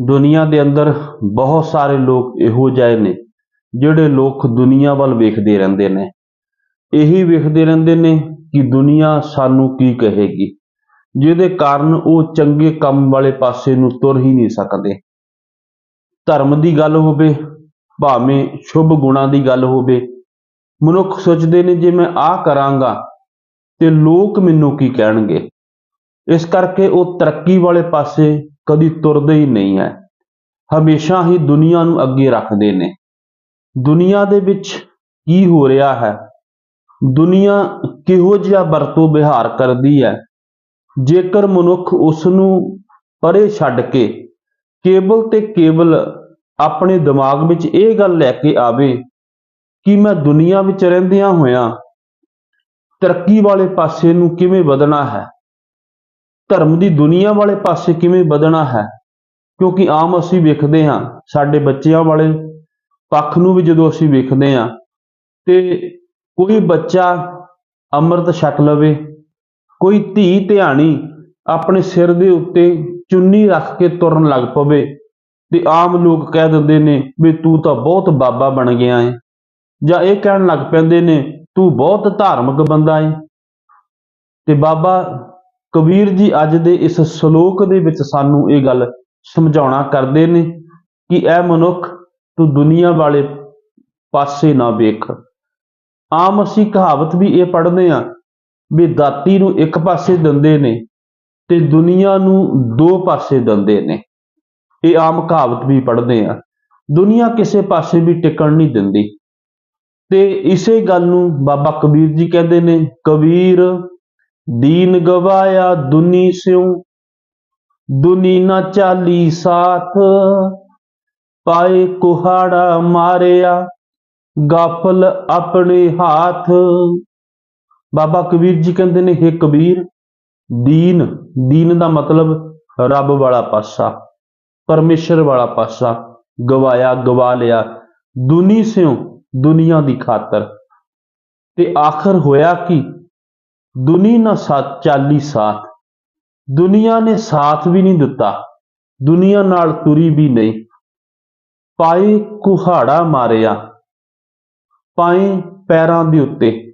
ਦੁਨੀਆ ਦੇ ਅੰਦਰ ਬਹੁਤ ਸਾਰੇ ਲੋਕ ਇਹੋ ਜਿਹੇ ਨੇ, ਜਿਹੜੇ ਲੋਕ ਦੁਨੀਆ ਵੱਲ ਵੇਖਦੇ ਰਹਿੰਦੇ ਨੇ। ਇਹੀ ਵੇਖਦੇ ਰਹਿੰਦੇ ਨੇ ਕਿ ਦੁਨੀਆ ਸਾਨੂੰ ਕੀ ਕਹੇਗੀ, ਜਿਹਦੇ ਕਾਰਨ ਉਹ ਚੰਗੇ ਕੰਮ ਵਾਲੇ ਪਾਸੇ ਨੂੰ ਤੁਰ ਹੀ ਨਹੀਂ ਸਕਦੇ। ਧਰਮ ਦੀ ਗੱਲ ਹੋਵੇ, ਭਾਵੇਂ ਸ਼ੁਭ ਗੁਣਾਂ ਦੀ ਗੱਲ ਹੋਵੇ, ਮਨੁੱਖ ਸੋਚਦੇ ਨੇ, ਜੇ ਮੈਂ ਆਹ ਕਰਾਂਗਾ, ਤੇ ਲੋਕ ਮੈਨੂੰ ਕੀ ਕਹਿਣਗੇ? ਇਸ ਕਰਕੇ ਉਹ ਤਰੱਕੀ ਵਾਲੇ ਪਾਸੇ ਕਦੀ ਤੁਰਦੇ ਹੀ ਨਹੀਂ ਹੈ। ਹਮੇਸ਼ਾ ਹੀ ਦੁਨੀਆ ਨੂੰ ਅੱਗੇ ਰੱਖਦੇ ਨੇ। ਦੁਨੀਆ ਦੇ ਵਿੱਚ ਕੀ ਹੋ ਰਿਹਾ ਹੈ? ਦੁਨੀਆ ਕਿਹੋ ਜਿਹਾ ਵਰਤੋਂ ਵਿਹਾਰ ਕਰਦੀ ਹੈ? ਜੇਕਰ ਮਨੁੱਖ ਉਸ ਨੂੰ ਪਰੇ ਛੱਡ ਕੇ ਕੇਵਲ ਤੇ ਕੇਵਲ ਆਪਣੇ ਦਿਮਾਗ ਵਿੱਚ ਇਹ ਗੱਲ ਲੈ ਕੇ ਆਵੇ ਕਿ ਮੈਂ ਦੁਨੀਆ ਵਿੱਚ ਰਹਿੰਦਿਆਂ ਹੋਇਆਂ ਤਰੱਕੀ ਵਾਲੇ ਪਾਸੇ ਨੂੰ ਕਿਵੇਂ ਵਧਣਾ ਹੈ ਧਰਮ ਦੀ ਦੁਨੀਆ ਵਾਲੇ ਪਾਸੇ ਕਿਵੇਂ ਵਧਣਾ ਹੈ? ਕਿਉਂਕਿ ਆਮ ਅਸੀਂ ਵੇਖਦੇ ਹਾਂ ਸਾਡੇ ਬੱਚਿਆਂ ਵਾਲੇ ਪੱਖ ਨੂੰ ਵੀ ਜਦੋਂ ਅਸੀਂ ਵੇਖਦੇ ਹਾਂ ਤੇ ਕੋਈ ਬੱਚਾ ਅੰਮ੍ਰਿਤ ਛਕ ਲਵੇ, ਕੋਈ ਧੀ ਧਿਆਣੀ ਆਪਣੇ ਸਿਰ ਦੇ ਉੱਤੇ ਚੁੰਨੀ ਰੱਖ ਕੇ ਤੁਰਨ ਲੱਗ ਪਵੇ ਤੇ ਆਮ ਲੋਕ ਕਹਿ ਦਿੰਦੇ ਨੇ ਵੀ ਤੂੰ ਤਾਂ ਬਹੁਤ ਬਾਬਾ ਬਣ ਗਿਆ ਹੈ ਜਾਂ ਇਹ ਕਹਿਣ ਲੱਗ ਪੈਂਦੇ ਨੇ, ਤੂੰ ਬਹੁਤ ਧਾਰਮਿਕ ਬੰਦਾ ਏ। ਤੇ ਬਾਬਾ ਕਬੀਰ ਜੀ, ਅੱਜ ਦੇ ਇਸ ਸ਼ਲੋਕ ਦੇ ਵਿੱਚ ਸਾਨੂੰ ਇਹ ਗੱਲ ਸਮਝਾਉਣਾ ਕਰਦੇ ਨੇ ਕਿ ਇਹ ਮਨੁੱਖ ਤੂੰ ਦੁਨੀਆ ਵਾਲੇ ਪਾਸੇ ਨਾ ਵੇਖ। ਆਮ ਅਸੀਂ ਕਹਾਵਤ ਵੀ ਇਹ ਪੜ੍ਹਦੇ ਆ ਵੀ ਦਾਤੀ ਨੂੰ ਇੱਕ ਪਾਸੇ ਦਿੰਦੇ ਨੇ ਤੇ ਦੁਨੀਆ ਨੂੰ ਦੋ ਪਾਸੇ ਦਿੰਦੇ ਨੇ। ਇਹ ਆਮ ਕਹਾਵਤ ਵੀ ਪੜ੍ਹਦੇ ਆ ਦੁਨੀਆ ਕਿਸੇ ਪਾਸੇ ਵੀ ਟਿਕਣ ਨਹੀਂ ਦਿੰਦੀ। ਤੇ ਇਸੇ ਗੱਲ ਨੂੰ ਬਾਬਾ ਕਬੀਰ ਜੀ ਕਹਿੰਦੇ ਨੇ, ਕਬੀਰ ਦੀਨ ਗਵਾਇਆ ਦੁਨੀ ਸਿਉ, ਦੁਨੀ ਨਾ ਚਾਲੀ ਸਾਥ। ਪਾਏ ਕੁਹਾੜਾ ਮਾਰਿਆ, ਗਾਫਲ ਆਪਣੇ ਹੱਥ। ਬਾਬਾ ਕਬੀਰ ਜੀ ਕਹਿੰਦੇ ਨੇ, ਹੇ ਕਬੀਰ, ਦੀਨ ਦੀਨ ਦਾ ਮਤਲਬ ਰੱਬ ਵਾਲਾ ਪਾਸਾ, ਪਰਮੇਸ਼ਰ ਵਾਲਾ ਪਾਸਾ, ਗਵਾਇਆ, ਗਵਾ ਲਿਆ। ਦੁਨੀ ਸਿਉ, ਦੁਨੀਆ ਦੀ ਖਾਤਰ। ਤੇ ਆਖਰ ਹੋਇਆ ਕੀ? ਦੁਨੀ ਨਾ ਸਾਥ, ਚਾਲੀ ਸਾਥ। ਦੁਨੀਆ ਨੇ ਸਾਥ ਵੀ ਨਹੀਂ ਦਿੱਤਾ, ਦੁਨੀਆ ਨਾਲ ਤੁਰੀ ਵੀ ਨਹੀਂ। ਪਾਏ ਕੁਹਾੜਾ ਮਾਰਿਆ, ਪਾਏ ਪੈਰਾਂ ਦੇ ਉੱਤੇ।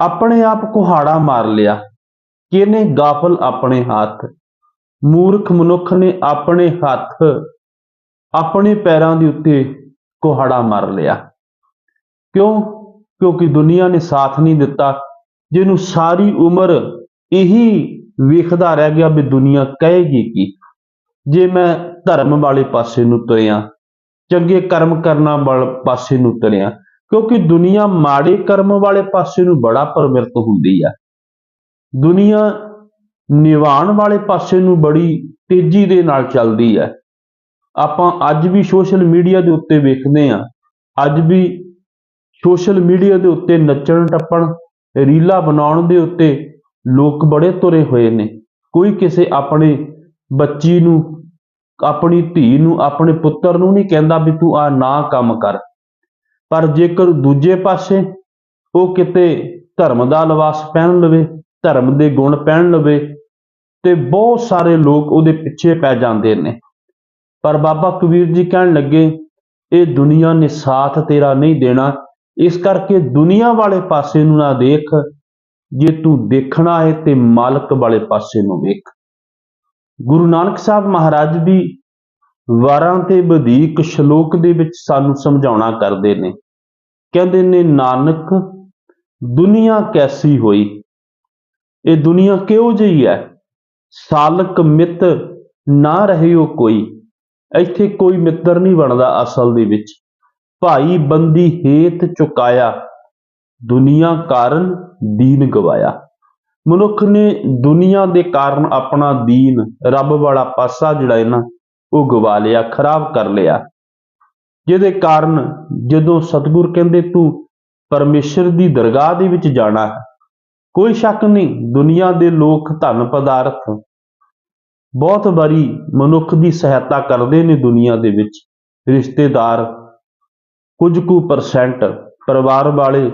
ਆਪਣੇ ਆਪ ਕੁਹਾੜਾ ਮਾਰ ਲਿਆ, ਕਿਹਨੇ ਗਾਫਲ ਆਪਣੇ ਹੱਥ? ਮੂਰਖ ਮਨੁੱਖ ਨੇ ਆਪਣੇ ਹੱਥ, ਆਪਣੇ ਪੈਰਾਂ ਦੇ ਉੱਤੇ ਕੁਹਾੜਾ ਮਾਰ ਲਿਆ। ਕਿਉਂ? ਕਿਉਂਕਿ ਦੁਨੀਆ ਨੇ ਸਾਥ ਨਹੀਂ ਦਿੱਤਾ ਜਿਹਨੂੰ ਸਾਰੀ ਉਮਰ ਇਹੀ ਵੇਖਦਾ ਰਹਿ ਗਿਆ ਵੀ ਦੁਨੀਆ ਕਹੇਗੀ ਕੀ। ਜੇ ਮੈਂ ਧਰਮ ਵਾਲੇ ਪਾਸੇ ਨੂੰ ਤੁਰਿਆ, ਚੰਗੇ ਕਰਮ ਕਰਨਾ ਵਾਲੇ ਪਾਸੇ ਨੂੰ ਤੁਰਿਆ, ਕਿਉਂਕਿ ਦੁਨੀਆ ਮਾੜੇ ਕਰਮ ਵਾਲੇ ਪਾਸੇ ਨੂੰ ਬੜਾ ਪ੍ਰਵਿਰਤ ਹੁੰਦੀ ਹੈ ਦੁਨੀਆ ਨਿਵਾਣ ਵਾਲੇ ਪਾਸੇ ਨੂੰ ਬੜੀ ਤੇਜ਼ੀ ਦੇ ਨਾਲ ਚੱਲਦੀ ਹੈ ਆਪਾਂ ਅੱਜ ਵੀ ਸੋਸ਼ਲ ਮੀਡੀਆ ਦੇ ਉੱਤੇ ਵੇਖਦੇ ਹਾਂ ਅੱਜ ਵੀ ਸੋਸ਼ਲ ਮੀਡੀਆ ਦੇ ਉੱਤੇ ਨੱਚਣ ਟੱਪਣ ਰੀਲਾ ਬਣਾਉਣ ਦੇ ਉੱਤੇ ਲੋਕ ਬੜੇ ਤੁਰੇ ਹੋਏ ਨੇ। ਕੋਈ ਕਿਸੇ ਆਪਣੇ ਬੱਚੀ ਨੂੰ, ਆਪਣੀ ਧੀ ਨੂੰ, ਆਪਣੇ ਪੁੱਤਰ ਨੂੰ ਨਹੀਂ ਕਹਿੰਦਾ ਵੀ ਤੂੰ ਆ ਨਾ ਕੰਮ ਕਰ। ਪਰ ਜੇਕਰ ਦੂਜੇ ਪਾਸੇ ਉਹ ਕਿਤੇ ਧਰਮ ਦਾ ਲਿਬਾਸ ਪਹਿਨ ਲਵੇ, ਧਰਮ ਦੇ ਗੁਣ ਪਹਿਨ ਲਵੇ, ਤੇ ਬਹੁਤ ਸਾਰੇ ਲੋਕ ਉਹਦੇ ਪਿੱਛੇ ਪੈ ਜਾਂਦੇ ਨੇ। ਪਰ ਬਾਬਾ ਕਬੀਰ ਜੀ ਕਹਿਣ ਲੱਗੇ, ਇਹ ਦੁਨੀਆ ਨੇ ਸਾਥ ਤੇਰਾ ਨਹੀਂ ਦੇਣਾ ਇਸ ਕਰਕੇ ਦੁਨੀਆ ਵਾਲੇ ਪਾਸੇ ਨੂੰ ਨਾ ਦੇਖ, ਜੇ ਤੂੰ ਦੇਖਣਾ ਹੈ ਤੇ ਮਾਲਕ ਵਾਲੇ ਪਾਸੇ ਨੂੰ ਵੇਖ। ਗੁਰੂ ਨਾਨਕ ਸਾਹਿਬ ਮਹਾਰਾਜ ਵੀ ਵਾਰਾਂ ਤੇ ਵਧੇਕ ਸ਼ਲੋਕ ਦੇ ਵਿੱਚ ਸਾਨੂੰ ਸਮਝਾਉਣਾ ਕਰਦੇ ਨੇ। ਕਹਿੰਦੇ ਨੇ, ਨਾਨਕ, ਦੁਨੀਆ ਕੈਸੀ ਹੋਈ? ਇਹ ਦੁਨੀਆ ਕਿਹੋ ਜਿਹੀ ਹੈ? ਸਾਲਕ ਮਿੱਤ ਨਾ ਰਹਿਓ ਕੋਈ। ਇੱਥੇ ਕੋਈ ਮਿੱਤਰ ਨਹੀਂ ਬਣਦਾ ਅਸਲ ਦੇ ਵਿੱਚ। ਭਾਈ ਬੰਦੀ ਹੇਤ ਚੁਕਾਇਆ, ਦੁਨੀਆ ਕਾਰਨ ਦੀਨ ਗਵਾਇਆ। ਮਨੁੱਖ ਨੇ ਦੁਨੀਆ ਦੇ ਕਾਰਨ ਆਪਣਾ ਦੀਨ ਰੱਬ ਵਾਲਾ ਪਾਸਾ ਜਿਹੜਾ ਹੈ ਨਾ, ਉਹ ਗਵਾ ਲਿਆ, ਖਰਾਬ ਕਰ ਲਿਆ। ਜਿਹਦੇ ਕਾਰਨ ਜਦੋਂ ਸਤਿਗੁਰ ਕਹਿੰਦੇ, ਤੂੰ ਪਰਮੇਸ਼ਰ ਦੀ ਦਰਗਾਹ ਦੇ ਵਿੱਚ ਜਾਣਾ ਹੈ, ਕੋਈ ਸ਼ੱਕ ਨਹੀਂ, ਦੁਨੀਆ ਦੇ ਲੋਕ ਧਨ ਪਦਾਰਥ ਬਹੁਤ ਵਾਰੀ ਮਨੁੱਖ ਦੀ ਸਹਾਇਤਾ ਕਰਦੇ ਨੇ ਦੁਨੀਆ ਦੇ ਵਿੱਚ, ਰਿਸ਼ਤੇਦਾਰ ਕੁਝ ਕੁ ਪਰਸੈਂਟ ਪਰਿਵਾਰ ਵਾਲੇ,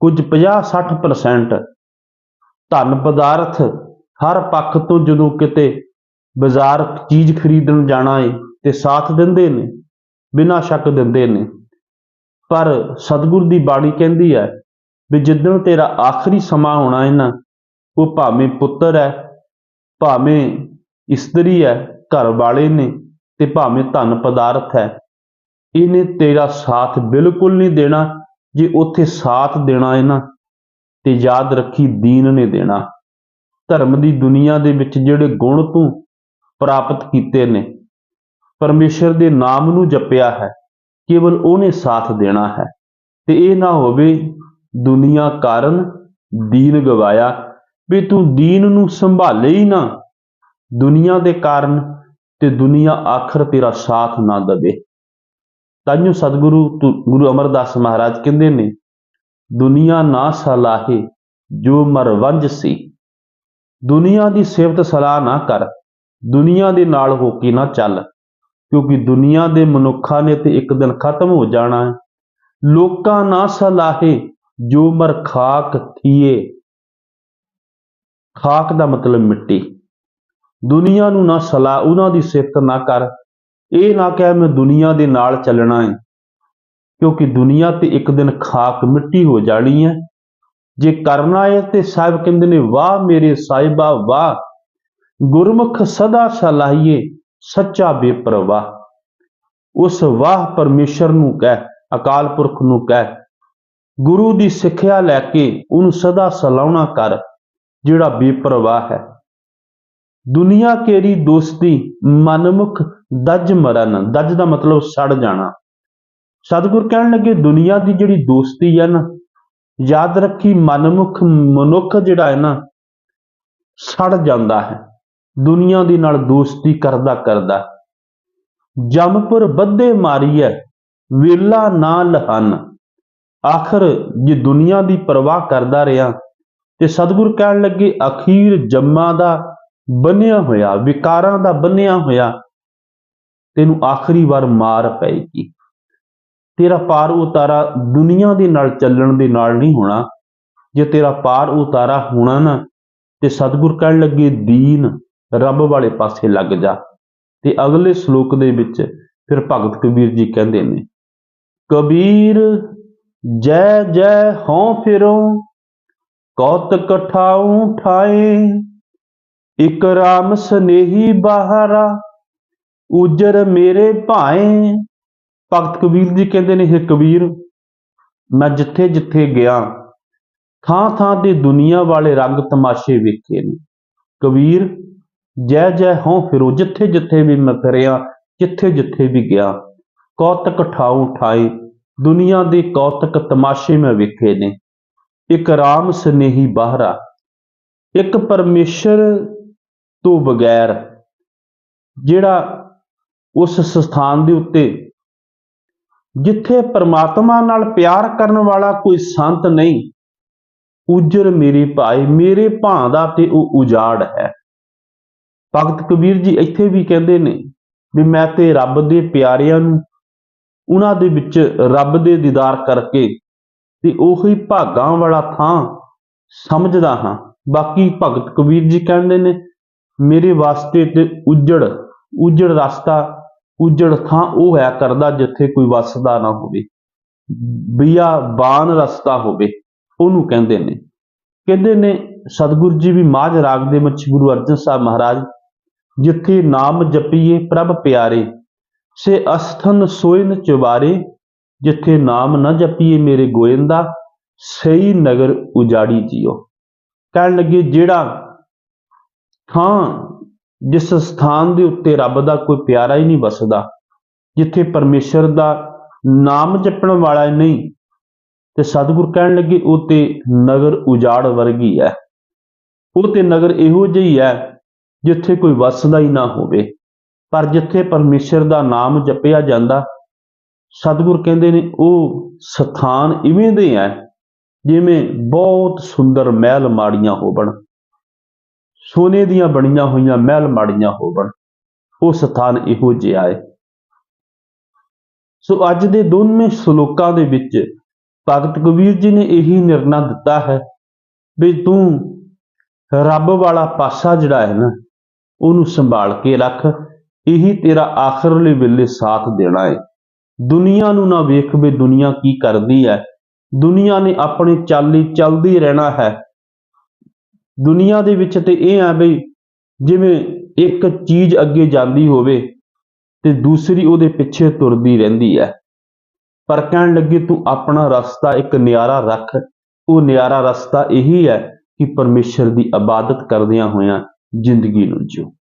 ਕੁਝ 50-60% ਧਨ ਪਦਾਰਥ ਹਰ ਪੱਖ ਤੋਂ ਜਦੋਂ ਕਿਤੇ ਬਾਜ਼ਾਰ ਚੀਜ਼ ਖਰੀਦਣ ਜਾਣਾ ਏ ਤੇ ਸਾਥ ਦਿੰਦੇ ਨੇ, ਬਿਨਾਂ ਸ਼ੱਕ ਦਿੰਦੇ ਨੇ। ਪਰ ਸਤਿਗੁਰ ਦੀ ਬਾਣੀ ਕਹਿੰਦੀ ਹੈ ਵੀ ਜਿੱਦਣ ਤੇਰਾ ਆਖਰੀ ਸਮਾਂ ਹੋਣਾ ਹੈ ਨਾ, ਉਹ ਭਾਵੇਂ ਪੁੱਤਰ ਹੈ, ਭਾਵੇਂ ਇਸਤਰੀ ਹੈ, ਘਰ ਵਾਲੇ ਨੇ ਤੇ ਭਾਵੇਂ ਧਨ ਪਦਾਰਥ ਹੈ। ਇਹਨੇ ਤੇਰਾ ਸਾਥ ਬਿਲਕੁਲ ਨਹੀਂ ਦੇਣਾ ਜੇ ਉੱਥੇ ਸਾਥ ਦੇਣਾ ਹੈ ਨਾ, ਤੇ ਯਾਦ ਰੱਖੀ ਦੀਨ ਨੇ ਦੇਣਾ। ਧਰਮ ਦੀ ਦੁਨੀਆ ਦੇ ਵਿੱਚ ਜਿਹੜੇ ਗੁਣ ਤੂੰ ਪ੍ਰਾਪਤ ਕੀਤੇ ਨੇ, ਪਰਮੇਸ਼ਰ ਦੇ ਨਾਮ ਨੂੰ ਜਪਿਆ ਹੈ, ਕੇਵਲ ਉਹਨੇ ਸਾਥ ਦੇਣਾ ਹੈ। ਤੇ ਇਹ ਨਾ ਹੋਵੇ ਦੁਨੀਆ ਕਾਰਨ ਦੀਨ ਗਵਾਇਆ, ਵੀ ਤੂੰ ਦੀਨ ਨੂੰ ਸੰਭਾਲੇ ਹੀ ਨਾ। ਦੁਨੀਆ ਦੇ ਕਾਰਨ ਤੇ ਦੁਨੀਆ ਆਖਰ ਤੇਰਾ ਸਾਥ ਨਾ ਦੇਵੇ। ਤਾਂਯੋ ਸਤਿਗੁਰੂ ਤੁ- ਗੁਰੂ ਅਮਰਦਾਸ ਮਹਾਰਾਜ ਕਹਿੰਦੇ ਨੇ, ਦੁਨੀਆ ਨਾ ਸਲਾਹੇ ਜੋ ਮਰਵੰਜ ਸੀ। ਦੁਨੀਆ ਦੀ ਸਿਫਤ ਸਲਾਹ ਨਾ ਕਰ, ਦੁਨੀਆ ਦੇ ਨਾਲ ਹੋ ਕੇ ਨਾ ਚੱਲ, ਕਿਉਂਕਿ ਦੁਨੀਆ ਦੇ ਮਨੁੱਖਾਂ ਨੇ ਤੇ ਇੱਕ ਦਿਨ ਖਤਮ ਹੋ ਜਾਣਾ ਹੈ। ਲੋਕਾਂ ਨਾ ਸਲਾਹੇ ਜੋ ਮਰ ਖਾਕ ਥੀਏ। ਖਾਕ ਦਾ ਮਤਲਬ ਮਿੱਟੀ। ਦੁਨੀਆ ਨੂੰ ਨਾ ਸਲਾਹ, ਉਹਨਾਂ ਦੀ ਸਿਫਤ ਨਾ ਕਰ ਇਹ ਨਾ ਕਹਿ ਮੈਂ ਦੁਨੀਆ ਦੇ ਨਾਲ ਚੱਲਣਾ ਹੈ, ਕਿਉਂਕਿ ਦੁਨੀਆ ਤੇ ਇੱਕ ਦਿਨ ਖਾਕ ਮਿੱਟੀ ਹੋ ਜਾਣੀ ਹੈ। ਜੇ ਕਰਨਾ ਹੈ ਤੇ ਸਾਹਿਬ ਕਹਿੰਦੇ ਨੇ, ਵਾਹ ਮੇਰੇ ਸਾਹਿਬਾ, ਵਾਹ, ਗੁਰਮੁਖ ਸਦਾ ਸਲਾਹੀਏ, ਸੱਚਾ ਬੇਪਰਵਾਹ। ਉਸ ਵਾਹ ਪਰਮੇਸ਼ਰ ਨੂੰ ਕਹਿ, ਅਕਾਲ ਪੁਰਖ ਨੂੰ ਕਹਿ, ਗੁਰੂ ਦੀ ਸਿੱਖਿਆ ਲੈ ਕੇ ਉਹਨੂੰ ਸਦਾ ਸਲਾਉਣਾ ਕਰ, ਜਿਹੜਾ ਬੇਪਰਵਾਹ ਹੈ। ਦੁਨੀਆ ਕੇਰੀ ਦੋਸਤੀ ਮਨਮੁਖ ਦਜ ਮਰਨ। ਦਜ ਦਾ ਮਤਲਬ ਸੜ ਜਾਣਾ। ਸਤਿਗੁਰ ਕਹਿਣ ਲੱਗੇ, ਦੁਨੀਆ ਦੀ ਜਿਹੜੀ ਦੋਸਤੀ ਹੈ ਨਾ, ਯਾਦ ਰੱਖੀ ਮਨਮੁਖ ਮਨੁੱਖ ਜਿਹੜਾ ਹੈ ਨਾ, ਸੜ ਜਾਂਦਾ ਹੈ। ਦੁਨੀਆ ਦੀ ਨਾਲ ਦੋਸਤੀ ਕਰਦਾ ਕਰਦਾ। ਜਮਪੁਰ ਬੱਧੇ ਮਾਰੀ ਹੈ ਵੇਲਾ ਨਾ ਲਹਨ ਆਖਰ ਜੇ ਦੁਨੀਆ ਦੀ ਪਰਵਾਹ ਕਰਦਾ ਰਿਹਾ, ਤੇ ਸਤਿਗੁਰ ਕਹਿਣ ਲੱਗੇ, ਅਖੀਰ ਜੰਮਾ ਦਾ ਬੰਨਿਆ ਹੋਇਆ, ਵਿਕਾਰਾਂ ਦਾ ਬੰਨਿਆ ਹੋਇਆ, ਤੈਨੂੰ ਆਖਰੀ ਵਾਰ ਮਾਰ ਪਏਗੀ। ਤੇਰਾ ਪਾਰ ਉਤਾਰਾ ਦੁਨੀਆ ਦੇ ਨਾਲ ਚੱਲਣ ਦੇ ਨਾਲ ਨਹੀਂ ਹੋਣਾ। ਜੇ ਤੇਰਾ ਪਾਰ ਉਤਾਰਾ ਹੋਣਾ ਨਾ, ਤੇ ਸਤਿਗੁਰ ਕਹਿਣ ਲੱਗੇ, ਦੀਨ ਰੱਬ ਵਾਲੇ ਪਾਸੇ ਲੱਗ ਜਾ। ਤੇ ਅਗਲੇ ਸ਼ਲੋਕ ਦੇ ਵਿੱਚ ਫਿਰ ਭਗਤ ਕਬੀਰ ਜੀ ਕਹਿੰਦੇ ਨੇ, ਕਬੀਰ ਜੈ ਜੈ ਹਉ ਫਿਰੋ ਕੌਤ ਠਾਉ ਠਾਏ ਇਕ ਰਾਮ ਸਨੇਹੀ ਬਾਹਰਾ, ਉਜਰ ਮੇਰੇ ਭਾਏ। ਭਗਤ ਕਬੀਰ ਜੀ ਕਹਿੰਦੇ ਨੇ ਇਹ ਕਬੀਰ, ਮੈਂ ਜਿੱਥੇ ਜਿੱਥੇ ਗਿਆ, ਥਾਂ ਥਾਂ ਤੇ ਦੁਨੀਆ ਵਾਲੇ ਰੰਗ ਤਮਾਸ਼ੇ ਵੇਖੇ ਨੇ। ਕਬੀਰ, ਜੈ ਜੈ ਹਉ ਫਿਰੋ, ਜਿੱਥੇ ਜਿੱਥੇ ਵੀ ਮੈਂ ਫਿਰਿਆ, ਜਿੱਥੇ ਜਿੱਥੇ ਵੀ ਗਿਆ, ਕੌਤਕ ਠਾਉ ਠਾਏ ਦੁਨੀਆ ਦੇ ਕੌਤਕ ਤਮਾਸ਼ੇ ਮੈਂ ਵੇਖੇ ਨੇ। ਇਕ ਰਾਮ ਸਨੇਹੀ ਬਾਹਰਾ, ਇੱਕ ਪਰਮੇਸ਼ਰ ਤੋਂ ਬਗੈਰ ਜਿਹੜਾ ਉਸ ਸਥਾਨ ਦੇ ਉੱਤੇ ਜਿੱਥੇ ਪਰਮਾਤਮਾ ਨਾਲ ਪਿਆਰ ਕਰਨ ਵਾਲਾ ਕੋਈ ਸੰਤ ਨਹੀਂ, ਉਜਰ ਮੇਰੇ ਭਾਈ, ਮੇਰੇ ਭਾਂ ਦਾ ਤੇ ਉਹ ਉਜਾੜ ਹੈ। ਭਗਤ ਕਬੀਰ ਜੀ ਇੱਥੇ ਵੀ ਕਹਿੰਦੇ ਨੇ ਵੀ ਮੈਂ ਤੇ ਰੱਬ ਦੇ ਪਿਆਰਿਆਂ ਨੂੰ ਉਹਨਾਂ ਦੇ ਵਿੱਚ ਰੱਬ ਦੇ ਦੀਦਾਰ ਕਰਕੇ ਤੇ ਉਹੀ ਭਾਗਾਂ ਵਾਲਾ ਥਾਂ ਸਮਝਦਾ ਹਾਂ। ਬਾਕੀ ਭਗਤ ਕਬੀਰ ਜੀ ਕਹਿੰਦੇ ਨੇ ਮੇਰੇ ਵਾਸਤੇ ਤੇ ਉਜੜ ਉਜੜ ਰਸਤਾ, ਉਜੜ ਥਾਂ ਉਹ ਹੈ ਕਰਦਾ ਜਿੱਥੇ ਕੋਈ ਵਸਦਾ ਨਾ ਹੋਵੇ। ਬਾਨ ਰਸਤਾ ਹੋਵੇ, ਉਹਨੂੰ ਕਹਿੰਦੇ ਨੇ। ਕਹਿੰਦੇ ਨੇ, ਸਤਿਗੁਰੂ ਜੀ ਵੀ ਮਾਝ ਰਾਗ ਦੇ ਵਿੱਚ ਗੁਰੂ ਅਰਜਨ ਸਾਹਿਬ ਮਹਾਰਾਜ, ਜਿੱਥੇ ਨਾਮ ਜਪੀਏ ਪ੍ਰਭ ਪਿਆਰੇ, ਸੇ ਅਸਥਨ ਸੋਇਨ ਚਵਾਰੇ ਜਿੱਥੇ ਨਾਮ ਨਾ ਜਪੀਏ ਮੇਰੇ ਗੋਇੰਦਾ, ਸਹੀ ਨਗਰ ਉਜਾੜੀ ਜੀਓ। ਕਹਿਣ ਲੱਗੇ, ਜਿਹੜਾ ਥਾਂ ਜਿਸ ਸਥਾਨ ਦੇ ਉੱਤੇ ਰੱਬ ਦਾ ਕੋਈ ਪਿਆਰਾ ਹੀ ਨਹੀਂ ਵਸਦਾ, ਜਿੱਥੇ ਪਰਮੇਸ਼ਰ ਦਾ ਨਾਮ ਜਪਣ ਵਾਲਾ ਹੀ ਨਹੀਂ, ਤੇ ਸਤਿਗੁਰ ਕਹਿਣ ਲੱਗੇ, ਉਹ ਤੇ ਨਗਰ ਉਜਾੜ ਵਰਗੀ ਹੈ। ਉਹ ਤੇ ਨਗਰ ਇਹੋ ਜਿਹੀ ਹੈ ਜਿੱਥੇ ਕੋਈ ਵਸਦਾ ਹੀ ਨਾ ਹੋਵੇ। ਪਰ ਜਿੱਥੇ ਪਰਮੇਸ਼ਰ ਦਾ ਨਾਮ ਜਪਿਆ ਜਾਂਦਾ, ਸਤਿਗੁਰ ਕਹਿੰਦੇ ਨੇ, ਉਹ ਸਥਾਨ ਇਵੇਂ ਦੇ ਹੈ, ਜਿਵੇਂ ਬਹੁਤ ਸੁੰਦਰ ਮਹਿਲ ਮਾੜੀਆਂ ਹੋਵਣ। ਸੋਨੇ ਦੀਆਂ ਬਣੀਆਂ ਹੋਈਆਂ ਮਹਿਲ ਮਾੜੀਆਂ ਹੋਵਣ, ਉਹ ਸਥਾਨ ਇਹੋ ਜਿਹਾ ਹੈ ਸੋ ਅੱਜ ਦੇ ਦੋਵੇਂ ਸ਼ਲੋਕਾਂ ਦੇ ਵਿੱਚ ਭਗਤ ਕਬੀਰ ਜੀ ਨੇ ਇਹੀ ਨਿਰਣਾ ਦਿੱਤਾ ਹੈ ਵੀ ਤੂੰ ਰੱਬ ਵਾਲਾ ਪਾਸਾ ਜਿਹੜਾ ਹੈ ਨਾ, ਉਹਨੂੰ ਸੰਭਾਲ ਕੇ ਰੱਖ। ਇਹੀ ਤੇਰਾ ਆਖਰਲੇ ਵੇਲੇ ਸਾਥ ਦੇਣਾ ਹੈ। ਦੁਨੀਆ ਨੂੰ ਨਾ ਵੇਖ ਵੀ ਦੁਨੀਆ ਕੀ ਕਰਦੀ ਹੈ। ਦੁਨੀਆ ਨੇ ਆਪਣੇ ਚਾਲੀ ਚੱਲਦੀ ਰਹਿਣਾ ਹੈ। ਦੁਨੀਆ ਦੇ ਵਿੱਚ ਤੇ ਇਹ ਆ ਬਈ ਜਿਵੇਂ ਇੱਕ ਚੀਜ਼ ਅੱਗੇ ਜਾਂਦੀ ਹੋਵੇ ਤੇ ਦੂਸਰੀ ਉਹਦੇ ਪਿੱਛੇ ਤੁਰਦੀ ਰਹਿੰਦੀ ਹੈ। ਪਰ ਕਹਿਣ ਲੱਗੇ ਤੂੰ ਆਪਣਾ ਰਸਤਾ, ਇੱਕ ਨਿਆਰਾ ਰੱਖ। ਉਹ ਨਿਆਰਾ ਰਸਤਾ ਇਹੀ ਹੈ ਕਿ ਪਰਮੇਸ਼ਰ ਦੀ ਇਬਾਦਤ ਕਰਦਿਆਂ ਹੋਇਆਂ ਜ਼ਿੰਦਗੀ ਨੂੰ ਜਿਓ